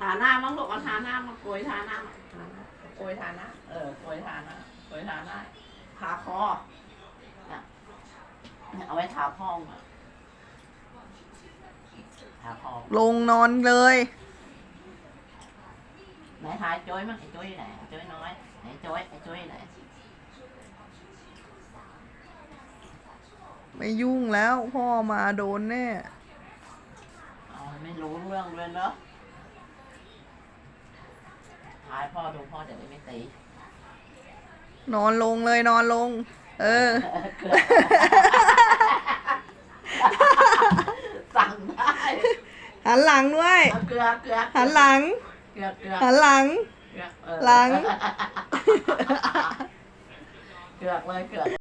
ทาหน้ามั้งลูกเอาทาหน้ามาโกยทาหน้ามาทาหน้าโกยทาหน้า เออโกยทาหน้าโกยทาหน้าทาคอเนี่ยเนี่ยเอาไว้ทาพ่องอะทาคอลงนอนเลย ไหนทาไอ้โจ้ยมั้งไอ้โจ้ยอยู่ไหนไอ้โจ้ยน้อยไหนโจ้ยไอ้โจ้ยอยู่ไหนไม่ยุ่งแล้วพ่อมาโดนแน่เอาไม่รู้ เรื่องเลยเนาะทายพ่อดูพ่อจะได้ไม่ตีนอนลงเลยนอนลง เออเกือบสั่งได้หันหลังด้วย เอาเกลือเกลือหันหลัง เกลือเกลือหันหลัง เกลือเออหลัง เกลือกเลยเกลือก